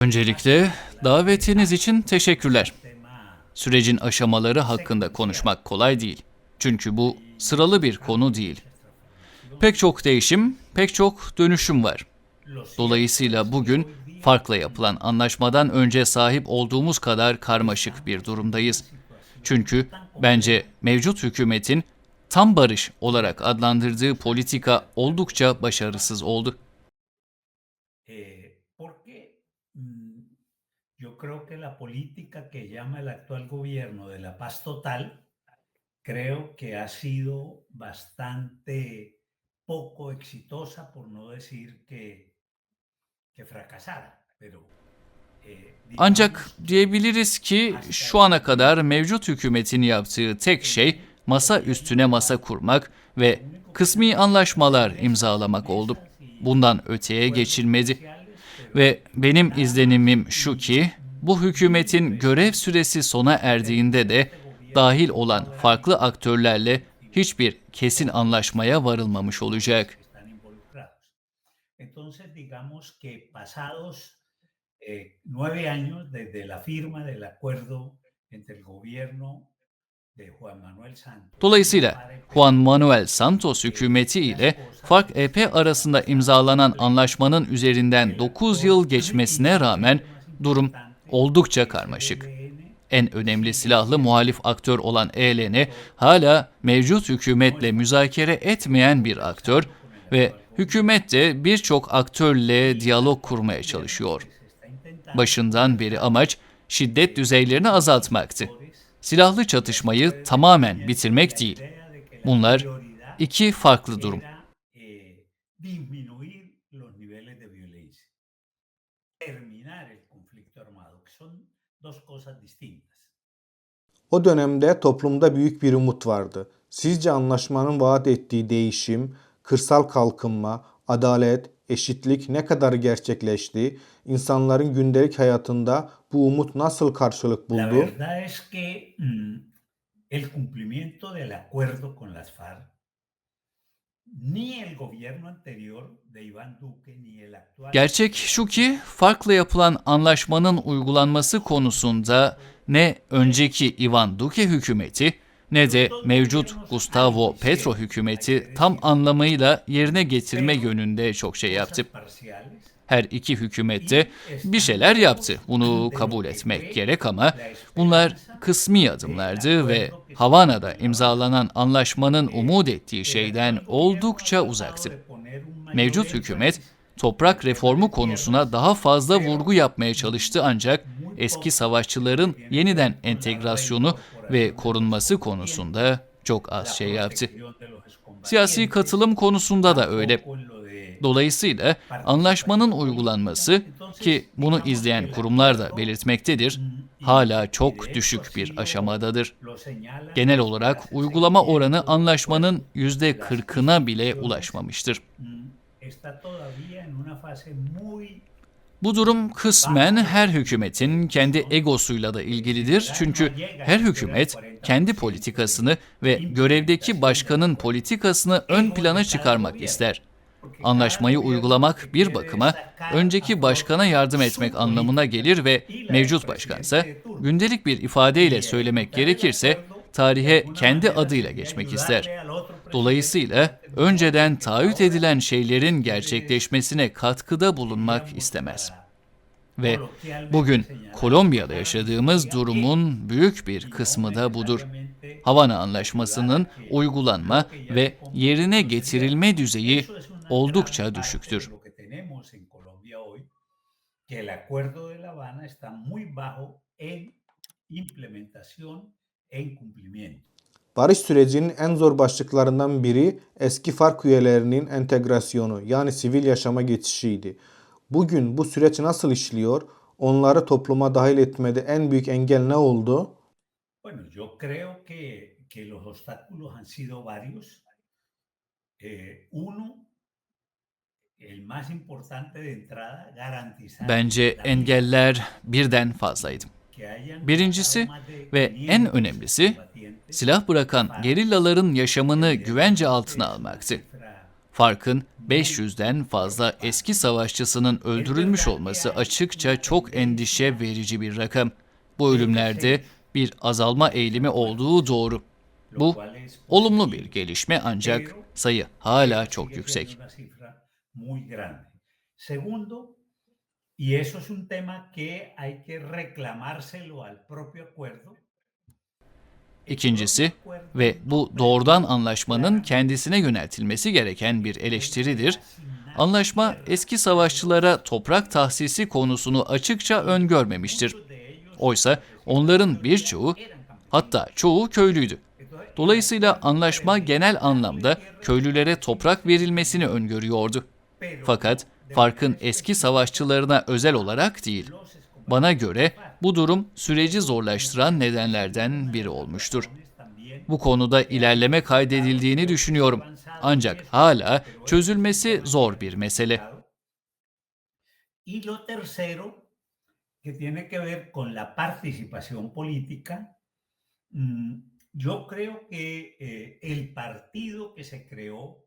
Öncelikle davetiniz için teşekkürler. Sürecin aşamaları hakkında konuşmak kolay değil. Çünkü bu sıralı bir konu değil. Pek çok değişim, pek çok dönüşüm var. Dolayısıyla bugün farkla yapılan anlaşmadan önce sahip olduğumuz kadar karmaşık bir durumdayız. Çünkü bence mevcut hükümetin tam barış olarak adlandırdığı politika oldukça başarısız oldu. Yo creo que la política que llama el actual gobierno de la paz total, creo que ha sido bastante poco exitosa, por no decir que, que fracasada. Pero, eh, Ancak diyebiliriz ki şu ana kadar mevcut hükümetin yaptığı tek şey masa üstüne masa kurmak ve kısmi anlaşmalar imzalamak oldu. Bundan öteye geçilmedi. Ve benim izlenimim şu ki bu hükümetin görev süresi sona erdiğinde de dahil olan farklı aktörlerle hiçbir kesin anlaşmaya varılmamış olacak. Entonces, digamos que pasados eh, nueve años desde la firma del acuerdo entre el gobierno de Juan Manuel Santos. Dolayısıyla Juan Manuel Santos hükümeti ile FARC-EP arasında imzalanan anlaşmanın üzerinden 9 yıl geçmesine rağmen durum oldukça karmaşık. En önemli silahlı muhalif aktör olan ELN hala mevcut hükümetle müzakere etmeyen bir aktör ve hükümet de birçok aktörle diyalog kurmaya çalışıyor. Başından beri amaç şiddet düzeylerini azaltmaktı. Silahlı çatışmayı tamamen bitirmek değil. Bunlar iki farklı durum. O dönemde toplumda büyük bir umut vardı. Sizce anlaşmanın vaat ettiği değişim, kırsal kalkınma, adalet, eşitlik ne kadar gerçekleşti? İnsanların gündelik hayatında bu umut nasıl karşılık La buldu? verdad es que mm, el cumplimiento del acuerdo con las FARC, ni el gobierno anterior de Iván Duque ni el actual Gerçek şu ki farklı yapılan anlaşmanın uygulanması konusunda ne önceki Ivan Duque hükümeti ne de mevcut Gustavo Petro hükümeti tam anlamıyla yerine getirme yönünde çok şey yaptı. Her iki hükümet de bir şeyler yaptı. Bunu kabul etmek gerek ama bunlar kısmi adımlardı ve Havana'da imzalanan anlaşmanın umut ettiği şeyden oldukça uzaktı. Mevcut hükümet toprak reformu konusuna daha fazla vurgu yapmaya çalıştı ancak eski savaşçıların yeniden entegrasyonu ve korunması konusunda çok az şey yaptı. Siyasi katılım konusunda da öyle. Dolayısıyla anlaşmanın uygulanması ki bunu izleyen kurumlar da belirtmektedir, hala çok düşük bir aşamadadır. Genel olarak uygulama oranı anlaşmanın %40'ına bile ulaşmamıştır. Bu durum kısmen her hükümetin kendi egosuyla da ilgilidir. Çünkü her hükümet kendi politikasını ve görevdeki başkanın politikasını ön plana çıkarmak ister. Anlaşmayı uygulamak bir bakıma önceki başkana yardım etmek anlamına gelir ve mevcut başkansa gündelik bir ifadeyle söylemek gerekirse tarihe kendi adıyla geçmek ister. Dolayısıyla önceden taahhüt edilen şeylerin gerçekleşmesine katkıda bulunmak istemez. Ve bugün Kolombiya'da yaşadığımız durumun büyük bir kısmı da budur. Havana Anlaşması'nın uygulanma ve yerine getirilme düzeyi oldukça düşüktür. Lo que tenemos en Colombia hoy, que el acuerdo de La Habana está muy bajo en implementación, en cumplimiento. Barış sürecinin en zor başlıklarından biri eski FARC üyelerinin entegrasyonu yani sivil yaşama geçişiydi. Bugün bu süreç nasıl işliyor? Onları topluma dahil etmede en büyük engel ne oldu? Bueno, yo creo que, que los obstáculos han sido varios. Eh, uno, el más importante de entrada, garantizar Bence engeller birden fazlaydı. Birincisi ve 500 en önemlisi silah bırakan gerillaların yaşamını güvence altına almaktı. Farkın 500'den fazla eski savaşçısının öldürülmüş olması açıkça çok endişe verici bir rakam. Bu ölümlerde bir azalma eğilimi olduğu doğru. Bu olumlu bir gelişme ancak sayı hala çok yüksek. Muy grande. Segundo, y eso es un tema que hay que reclamárselo al propio acuerdo. İkincisi ve bu doğrudan anlaşmanın kendisine yöneltilmesi gereken bir eleştiridir. Anlaşma eski savaşçılara toprak tahsisi konusunu açıkça öngörmemiştir. Oysa onların birçoğu hatta çoğu köylüydü. Dolayısıyla anlaşma genel anlamda köylülere toprak verilmesini öngörüyordu. Fakat farkın eski savaşçılarına özel olarak değil. Bana göre bu durum süreci zorlaştıran nedenlerden biri olmuştur. Bu konuda ilerleme kaydedildiğini düşünüyorum. Ancak hala çözülmesi zor bir mesele. Mm, yo creo que eh, el partido que se creó,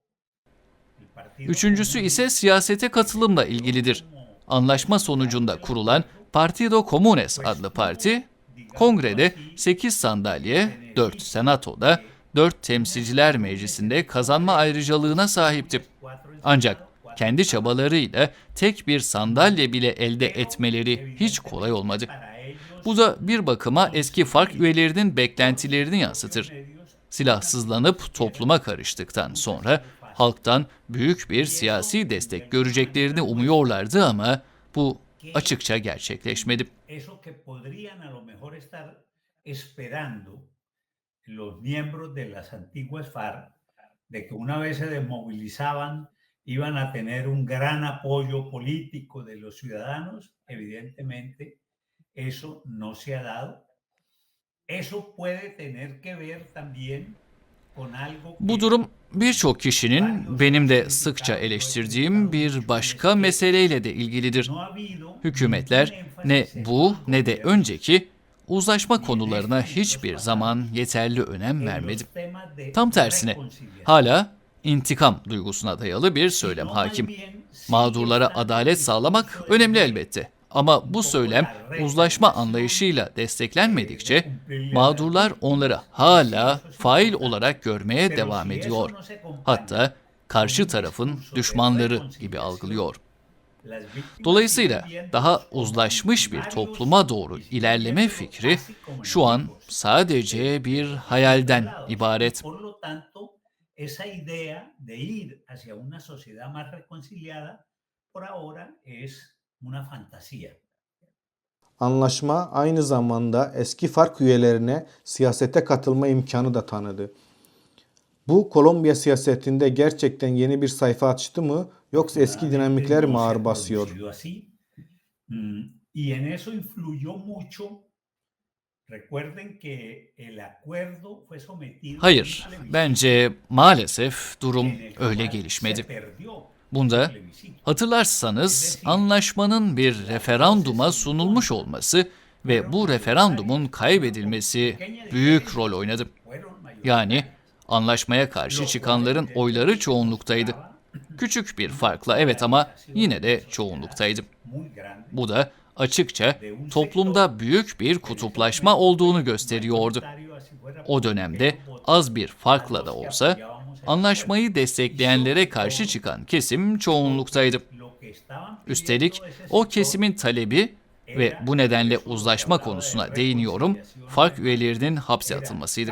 Üçüncüsü ise siyasete katılımla ilgilidir. Anlaşma sonucunda kurulan Partido Comunes adlı parti, kongrede 8 sandalye, 4 senatoda, 4 temsilciler meclisinde kazanma ayrıcalığına sahipti. Ancak kendi çabalarıyla tek bir sandalye bile elde etmeleri hiç kolay olmadı. Bu da bir bakıma eski fark üyelerinin beklentilerini yansıtır. Silahsızlanıp topluma karıştıktan sonra halktan büyük bir siyasi destek göreceklerini umuyorlardı ama bu açıkça gerçekleşmedi. los miembros de las antiguas FARC, de que una vez se desmovilizaban iban a tener un gran apoyo político de los ciudadanos, evidentemente eso no se ha dado. Eso puede tener que ver también con algo Bu que durum birçok kişinin benim de sıkça eleştirdiğim bir başka meseleyle de ilgilidir. Hükümetler ne bu ne de önceki uzlaşma konularına hiçbir zaman yeterli önem vermedi. Tam tersine hala intikam duygusuna dayalı bir söylem hakim. Mağdurlara adalet sağlamak önemli elbette. Ama bu söylem uzlaşma anlayışıyla desteklenmedikçe mağdurlar onları hala fail olarak görmeye devam ediyor. Hatta karşı tarafın düşmanları gibi algılıyor. Dolayısıyla daha uzlaşmış bir topluma doğru ilerleme fikri şu an sadece bir hayalden ibaret. Esa idea de ir hacia una sociedad más reconciliada por ahora es una fantasía. Anlaşma aynı zamanda eski fark üyelerine siyasete katılma imkanı da tanıdı. Bu Kolombiya siyasetinde gerçekten yeni bir sayfa açtı mı yoksa eski dinamikler mi ağır basıyor? Mm, Y en eso influyó mucho. Recuerden que el acuerdo fue sometido a un Hayır, bence maalesef durum öyle gelişmedi. Bunda hatırlarsanız anlaşmanın bir referanduma sunulmuş olması ve bu referandumun kaybedilmesi büyük rol oynadı. Yani anlaşmaya karşı çıkanların oyları çoğunluktaydı. Küçük bir farkla evet ama yine de çoğunluktaydı. Bu da açıkça toplumda büyük bir kutuplaşma olduğunu gösteriyordu. O dönemde az bir farkla da olsa anlaşmayı destekleyenlere karşı çıkan kesim çoğunluktaydı. Üstelik o kesimin talebi ve bu nedenle uzlaşma konusuna değiniyorum, fark üyelerinin hapse atılmasıydı.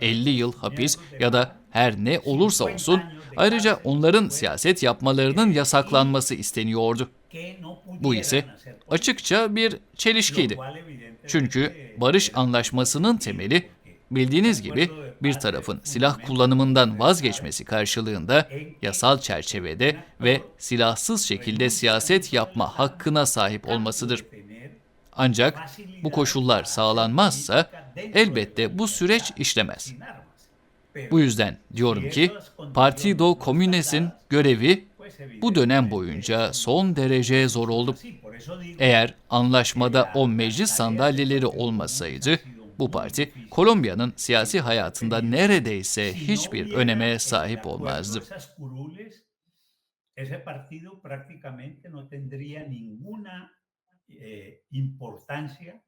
50 yıl hapis ya da her ne olursa olsun ayrıca onların siyaset yapmalarının yasaklanması isteniyordu. Bu ise açıkça bir çelişkiydi. Çünkü barış anlaşmasının temeli bildiğiniz gibi bir tarafın silah kullanımından vazgeçmesi karşılığında yasal çerçevede ve silahsız şekilde siyaset yapma hakkına sahip olmasıdır. Ancak bu koşullar sağlanmazsa elbette bu süreç işlemez. Bu yüzden diyorum ki Partido Comunes'in görevi bu dönem boyunca son derece zor oldu. Eğer anlaşmada o meclis sandalyeleri olmasaydı bu parti Kolombiya'nın siyasi hayatında neredeyse hiçbir öneme sahip olmazdı. ese partido prácticamente no tendría ninguna eh, importancia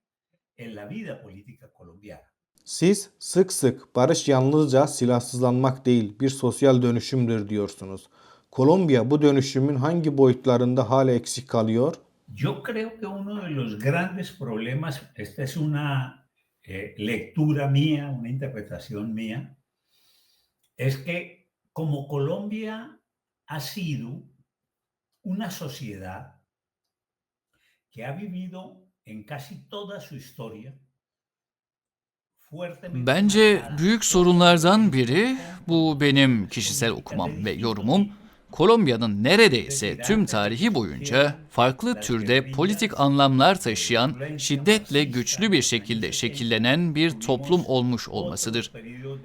en la vida política colombiana. Siz sık sık barış yalnızca silahsızlanmak değil bir sosyal dönüşümdür diyorsunuz. Kolombiya bu dönüşümün hangi boyutlarında hala eksik kalıyor? Yo creo que uno de los grandes problemas, esta es una eh, lectura mía, una interpretación mía, es que como Colombia ha sido una sociedad que ha vivido en casi toda su historia Bence büyük sorunlardan biri, bu benim kişisel okumam ve yorumum, Kolombiya'nın neredeyse tüm tarihi boyunca farklı türde politik anlamlar taşıyan, şiddetle güçlü bir şekilde şekillenen bir toplum olmuş olmasıdır.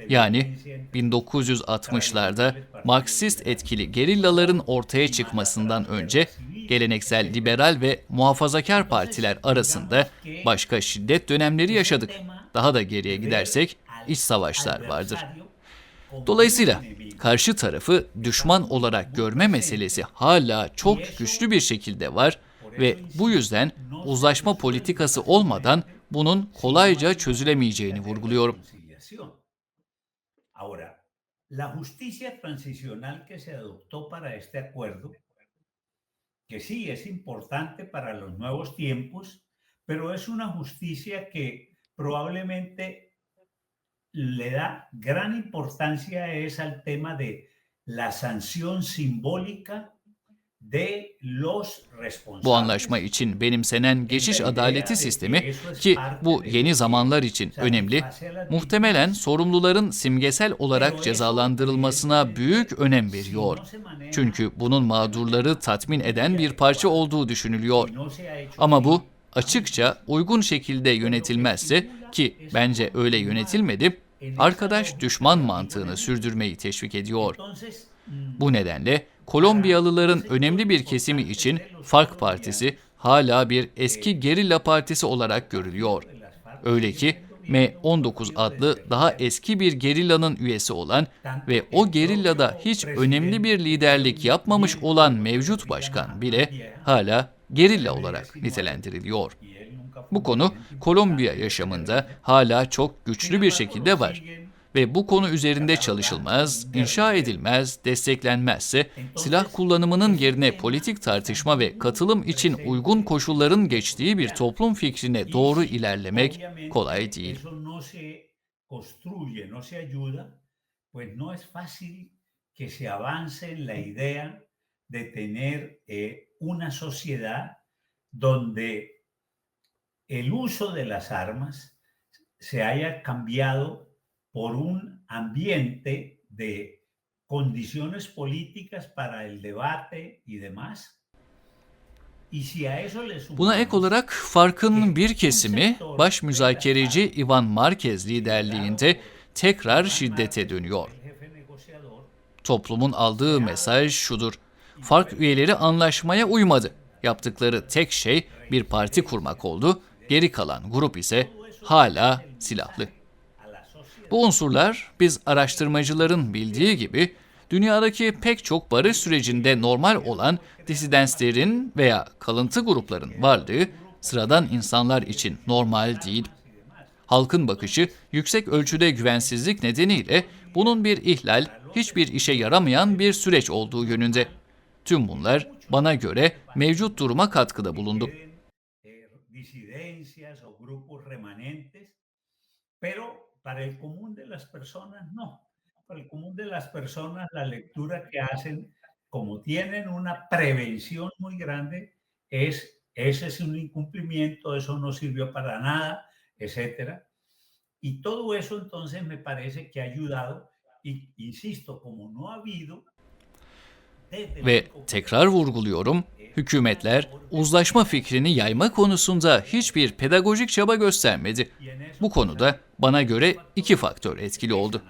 Yani 1960'larda Marksist etkili gerillaların ortaya çıkmasından önce geleneksel liberal ve muhafazakar partiler arasında başka şiddet dönemleri yaşadık. Daha da geriye gidersek iç savaşlar vardır. Dolayısıyla karşı tarafı düşman olarak görme meselesi hala çok güçlü bir şekilde var ve bu yüzden uzlaşma politikası olmadan bunun kolayca çözülemeyeceğini vurguluyorum. Ahora, la justicia transicional que se adoptó para este acuerdo, que sí es importante para los nuevos tiempos, pero es una justicia que probablemente le da gran importancia es al tema de la sanción simbólica de los responsables. Bu anlaşma için benimsenen geçiş adaleti sistemi ki bu yeni zamanlar için önemli, muhtemelen sorumluların simgesel olarak cezalandırılmasına büyük önem veriyor. Çünkü bunun mağdurları tatmin eden bir parça olduğu düşünülüyor. Ama bu açıkça uygun şekilde yönetilmezse ki bence öyle yönetilmedi, arkadaş düşman mantığını sürdürmeyi teşvik ediyor. Bu nedenle Kolombiyalıların önemli bir kesimi için FARC Partisi hala bir eski gerilla partisi olarak görülüyor. Öyle ki M19 adlı daha eski bir gerillanın üyesi olan ve o gerillada hiç önemli bir liderlik yapmamış olan mevcut başkan bile hala gerilla olarak nitelendiriliyor. Bu konu Kolombiya yaşamında hala çok güçlü bir şekilde var ve bu konu üzerinde çalışılmaz, inşa edilmez, desteklenmezse silah kullanımının yerine politik tartışma ve katılım için uygun koşulların geçtiği bir toplum fikrine doğru ilerlemek kolay değil. Eh, donde el uso de las armas se haya cambiado por un ambiente de condiciones políticas para el debate y demás. Buna ek olarak farkın bir kesimi baş müzakereci Ivan Marquez liderliğinde tekrar şiddete dönüyor. Toplumun aldığı mesaj şudur. Fark üyeleri anlaşmaya uymadı. Yaptıkları tek şey bir parti kurmak oldu. Geri kalan grup ise hala silahlı. Bu unsurlar biz araştırmacıların bildiği gibi dünyadaki pek çok barış sürecinde normal olan disidenslerin veya kalıntı grupların varlığı sıradan insanlar için normal değil. Halkın bakışı yüksek ölçüde güvensizlik nedeniyle bunun bir ihlal, hiçbir işe yaramayan bir süreç olduğu yönünde. Tüm bunlar bana göre mevcut duruma katkıda bulundu. Grupos remanentes, pero para el común de las personas no. Para el común de las personas la lectura que hacen, como tienen una prevención muy grande, es ese es un incumplimiento, eso no sirvió para nada, etcétera. Y todo eso entonces me parece que ha ayudado y insisto, como no ha habido Ve tekrar vurguluyorum, hükümetler uzlaşma fikrini yayma konusunda hiçbir pedagojik çaba göstermedi. Bu konuda bana göre iki faktör etkili oldu.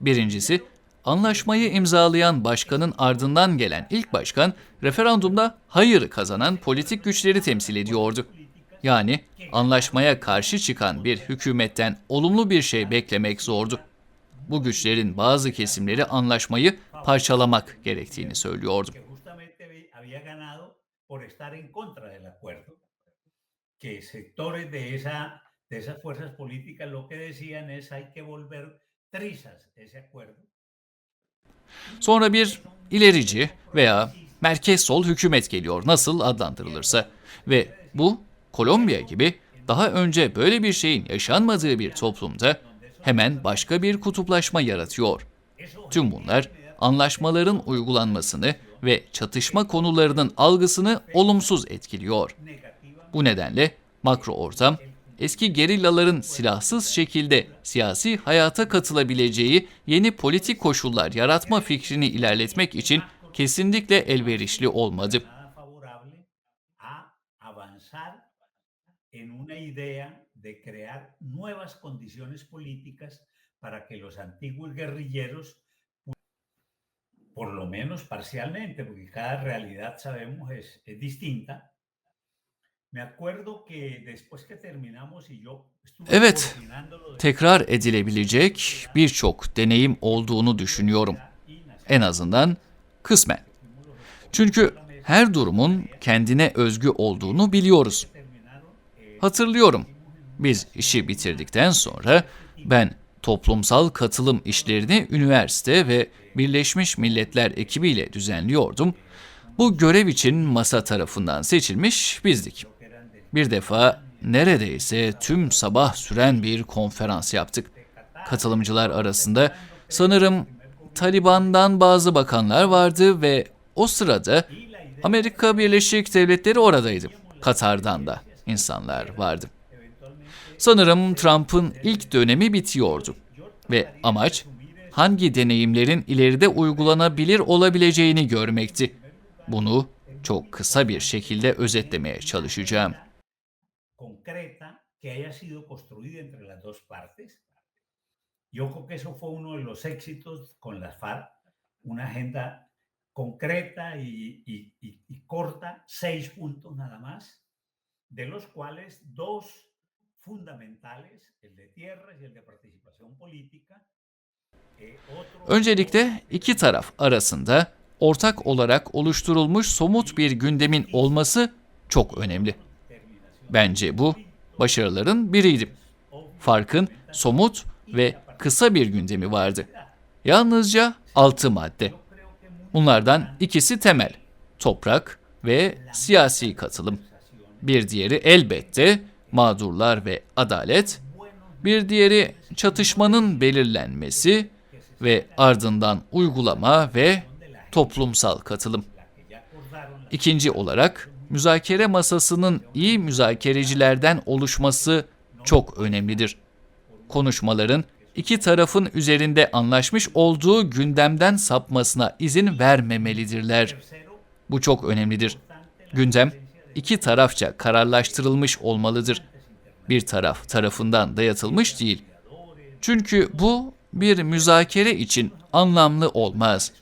Birincisi, anlaşmayı imzalayan başkanın ardından gelen ilk başkan, referandumda hayır kazanan politik güçleri temsil ediyordu. Yani anlaşmaya karşı çıkan bir hükümetten olumlu bir şey beklemek zordu. Bu güçlerin bazı kesimleri anlaşmayı parçalamak gerektiğini söylüyordu. que sectores de, esa, de esas fuerzas políticas lo que decían es hay que volver trizas ese acuerdo. Sonra bir ilerici veya merkez sol hükümet geliyor nasıl adlandırılırsa ve bu Kolombiya gibi daha önce böyle bir şeyin yaşanmadığı bir toplumda hemen başka bir kutuplaşma yaratıyor. Tüm bunlar anlaşmaların uygulanmasını ve çatışma konularının algısını olumsuz etkiliyor. Bu nedenle makro ortam eski gerillaların silahsız şekilde siyasi hayata katılabileceği yeni politik koşullar yaratma fikrini ilerletmek için kesinlikle elverişli olmadı. en una idea de crear nuevas condiciones políticas para que los antiguos guerrilleros, por lo menos parcialmente, porque cada realidad sabemos es, es distinta. Me acuerdo que después que terminamos y yo estuve Evet, Tekrar edilebilecek birçok deneyim olduğunu düşünüyorum. En azından kısmen. Çünkü her durumun kendine özgü olduğunu biliyoruz. Hatırlıyorum. Biz işi bitirdikten sonra ben toplumsal katılım işlerini üniversite ve Birleşmiş Milletler ekibiyle düzenliyordum. Bu görev için masa tarafından seçilmiş bizdik. Bir defa neredeyse tüm sabah süren bir konferans yaptık. Katılımcılar arasında sanırım Taliban'dan bazı bakanlar vardı ve o sırada Amerika Birleşik Devletleri oradaydı. Katar'dan da insanlar vardı. Sanırım Trump'ın ilk dönemi bitiyordu ve amaç hangi deneyimlerin ileride uygulanabilir olabileceğini görmekti. Bunu çok kısa bir şekilde özetlemeye çalışacağım. Yo creo que eso fue uno de los éxitos con las FARC, una agenda concreta y- y- y corta, seis puntos nada más, de los cuales dos Öncelikle iki taraf arasında ortak olarak oluşturulmuş somut bir gündemin olması çok önemli. Bence bu başarıların biriydi. Farkın somut ve kısa bir gündemi vardı. Yalnızca altı madde. Bunlardan ikisi temel, toprak ve siyasi katılım. Bir diğeri elbette mağdurlar ve adalet, bir diğeri çatışmanın belirlenmesi ve ardından uygulama ve toplumsal katılım. İkinci olarak müzakere masasının iyi müzakerecilerden oluşması çok önemlidir. Konuşmaların iki tarafın üzerinde anlaşmış olduğu gündemden sapmasına izin vermemelidirler. Bu çok önemlidir. Gündem iki tarafça kararlaştırılmış olmalıdır. Bir taraf tarafından dayatılmış değil. Çünkü bu bir müzakere için anlamlı olmaz.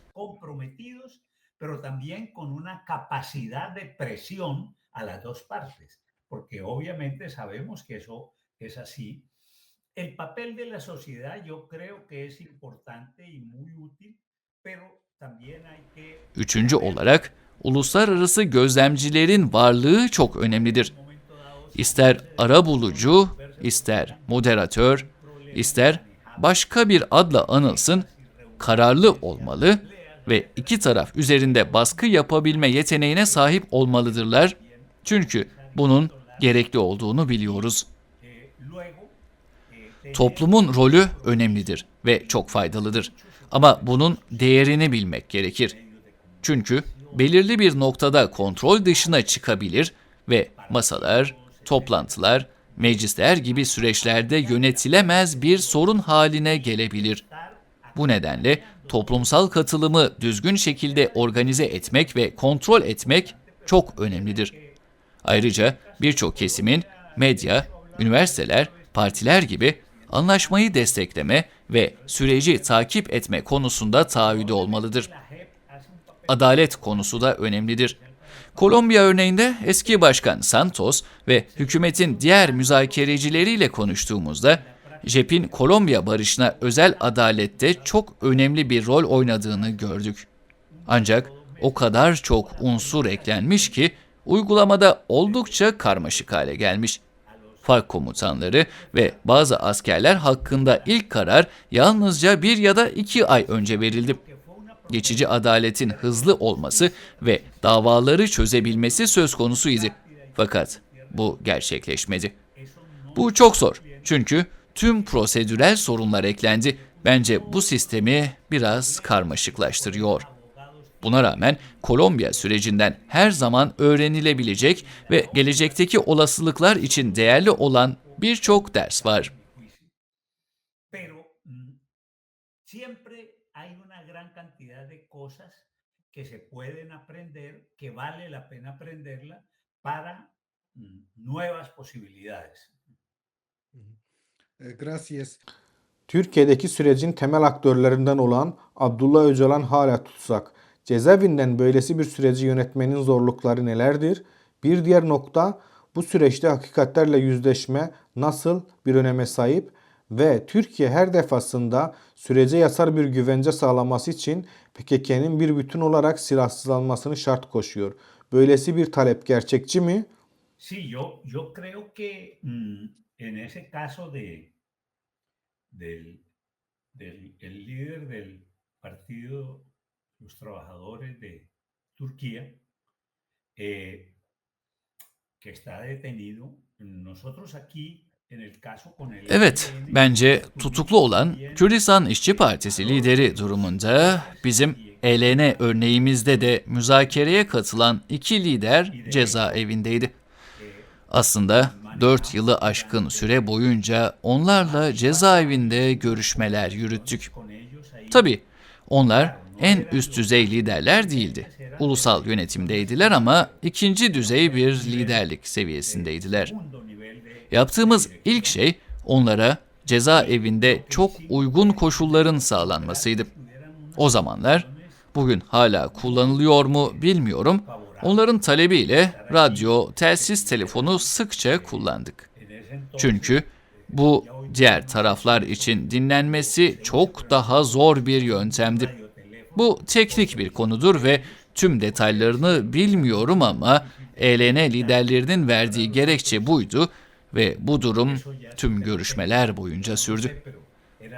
pero también con una capacidad de presión a las dos partes, porque obviamente sabemos que eso es así. El papel de la sociedad yo creo que es importante y muy útil, pero también hay que Üçüncü olarak uluslararası gözlemcilerin varlığı çok önemlidir. İster ara bulucu, ister moderatör, ister başka bir adla anılsın, kararlı olmalı ve iki taraf üzerinde baskı yapabilme yeteneğine sahip olmalıdırlar. Çünkü bunun gerekli olduğunu biliyoruz. Toplumun rolü önemlidir ve çok faydalıdır. Ama bunun değerini bilmek gerekir. Çünkü belirli bir noktada kontrol dışına çıkabilir ve masalar, toplantılar, meclisler gibi süreçlerde yönetilemez bir sorun haline gelebilir. Bu nedenle toplumsal katılımı düzgün şekilde organize etmek ve kontrol etmek çok önemlidir. Ayrıca birçok kesimin medya, üniversiteler, partiler gibi anlaşmayı destekleme ve süreci takip etme konusunda taahhüdü olmalıdır. Adalet konusu da önemlidir. Kolombiya örneğinde eski başkan Santos ve hükümetin diğer müzakerecileriyle konuştuğumuzda JEP'in Kolombiya barışına özel adalette çok önemli bir rol oynadığını gördük. Ancak o kadar çok unsur eklenmiş ki uygulamada oldukça karmaşık hale gelmiş. Fark komutanları ve bazı askerler hakkında ilk karar yalnızca bir ya da iki ay önce verildi. Geçici adaletin hızlı olması ve davaları çözebilmesi söz konusuydu. Fakat bu gerçekleşmedi. Bu çok zor. Çünkü tüm prosedürel sorunlar eklendi. Bence bu sistemi biraz karmaşıklaştırıyor. Buna rağmen Kolombiya sürecinden her zaman öğrenilebilecek ve gelecekteki olasılıklar için değerli olan birçok ders var. Pero mm, siempre hay una gran cantidad de cosas que se pueden aprender, que vale la pena aprenderla para mm, nuevas posibilidades. Eh, Gracias. Türkiye'deki sürecin temel aktörlerinden olan Abdullah Öcalan hala tutsak. Cezaevinden böylesi bir süreci yönetmenin zorlukları nelerdir? Bir diğer nokta bu süreçte hakikatlerle yüzleşme nasıl bir öneme sahip ve Türkiye her defasında sürece yasar bir güvence sağlaması için PKK'nın bir bütün olarak silahsızlanmasını şart koşuyor. Böylesi bir talep gerçekçi mi? Sí, yo, yo creo que mm, en ese caso de, del, del el líder del Partido Los Trabajadores de Turquía, eh, que está detenido, nosotros aquí Evet, bence tutuklu olan Kürdistan İşçi Partisi lideri durumunda bizim ELN örneğimizde de müzakereye katılan iki lider cezaevindeydi. Aslında 4 yılı aşkın süre boyunca onlarla cezaevinde görüşmeler yürüttük. Tabii onlar en üst düzey liderler değildi. Ulusal yönetimdeydiler ama ikinci düzey bir liderlik seviyesindeydiler. Yaptığımız ilk şey onlara cezaevinde çok uygun koşulların sağlanmasıydı. O zamanlar bugün hala kullanılıyor mu bilmiyorum. Onların talebiyle radyo, telsiz telefonu sıkça kullandık. Çünkü bu diğer taraflar için dinlenmesi çok daha zor bir yöntemdi. Bu teknik bir konudur ve tüm detaylarını bilmiyorum ama ELN liderlerinin verdiği gerekçe buydu ve bu durum tüm görüşmeler boyunca sürdü.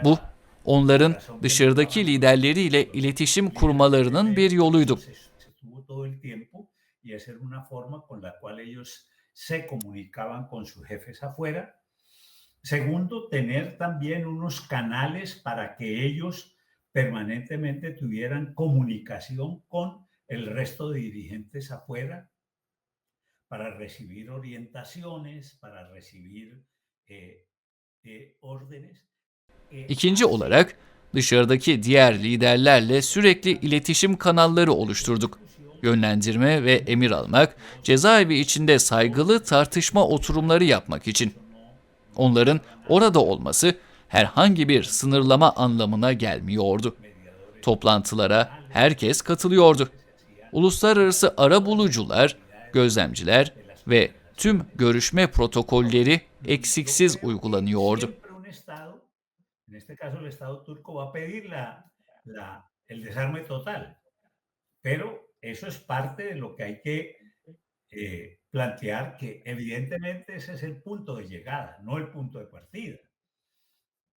Bu onların dışarıdaki liderleriyle iletişim kurmalarının bir yoluydu. Segundo, tener también unos canales para que ellos permanentemente tuvieran comunicación con el resto de dirigentes afuera para recibir orientaciones, para recibir eh, eh, órdenes. Eh, İkinci olarak dışarıdaki diğer liderlerle sürekli iletişim kanalları oluşturduk. Yönlendirme ve emir almak, cezaevi içinde saygılı tartışma oturumları yapmak için. Onların orada olması herhangi bir sınırlama anlamına gelmiyordu. Toplantılara herkes katılıyordu. Uluslararası arabulucular, gözlemciler ve tüm görüşme protokolleri eksiksiz uygulanıyordu. Eh, plantear, que evidentemente ese es el punto de llegada, no el punto de partida.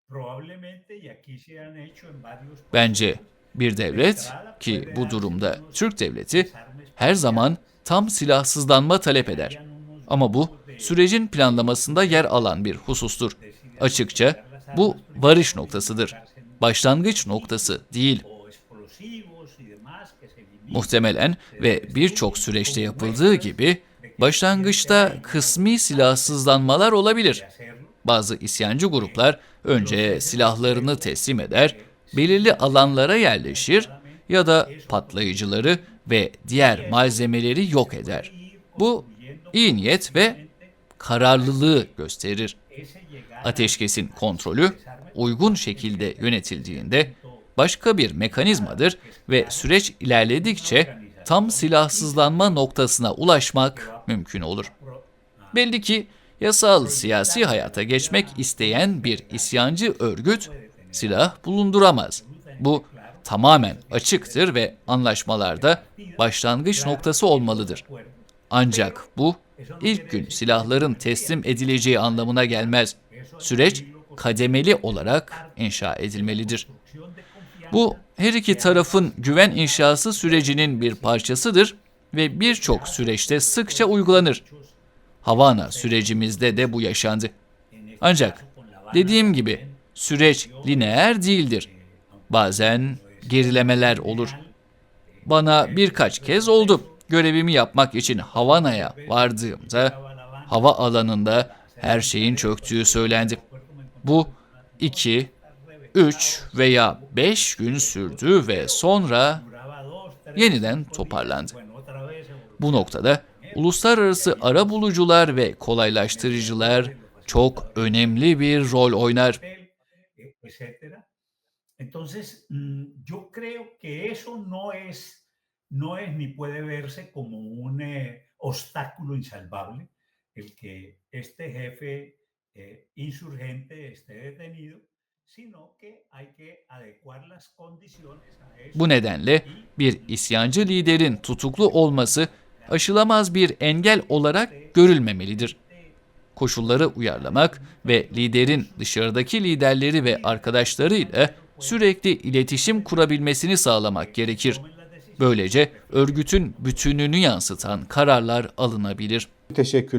Probablemente, y aquí se han hecho en varios Bence bir devlet ki bu durumda Türk devleti her zaman tam silahsızlanma talep eder. Ama bu sürecin planlamasında yer alan bir husustur. Açıkça bu varış noktasıdır. Başlangıç noktası değil. Muhtemelen ve birçok süreçte yapıldığı gibi başlangıçta kısmi silahsızlanmalar olabilir. Bazı isyancı gruplar önce silahlarını teslim eder, belirli alanlara yerleşir ya da patlayıcıları ve diğer malzemeleri yok eder. Bu iyi niyet ve kararlılığı gösterir. Ateşkesin kontrolü uygun şekilde yönetildiğinde başka bir mekanizmadır ve süreç ilerledikçe tam silahsızlanma noktasına ulaşmak mümkün olur. Belli ki yasal siyasi hayata geçmek isteyen bir isyancı örgüt silah bulunduramaz. Bu tamamen açıktır ve anlaşmalarda başlangıç noktası olmalıdır. Ancak bu ilk gün silahların teslim edileceği anlamına gelmez. Süreç kademeli olarak inşa edilmelidir. Bu her iki tarafın güven inşası sürecinin bir parçasıdır ve birçok süreçte sıkça uygulanır. Havana sürecimizde de bu yaşandı. Ancak dediğim gibi süreç lineer değildir. Bazen gerilemeler olur. Bana birkaç kez oldu. Görevimi yapmak için Havana'ya vardığımda hava alanında her şeyin çöktüğü söylendi. Bu 2, 3 veya 5 gün sürdü ve sonra yeniden toparlandı. Bu noktada uluslararası ara bulucular ve kolaylaştırıcılar çok önemli bir rol oynar. Entonces, mm, yo creo que eso no es, no es ni puede verse como un eh, obstáculo insalvable el que este jefe eh, insurgente esté detenido, sino que hay que adecuar las condiciones a eso. Bu nedenle bir isyancı liderin tutuklu olması aşılamaz bir engel olarak görülmemelidir. Koşulları uyarlamak ve liderin dışarıdaki liderleri ve arkadaşlarıyla sürekli iletişim kurabilmesini sağlamak gerekir. Böylece örgütün bütününü yansıtan kararlar alınabilir. Teşekkürler.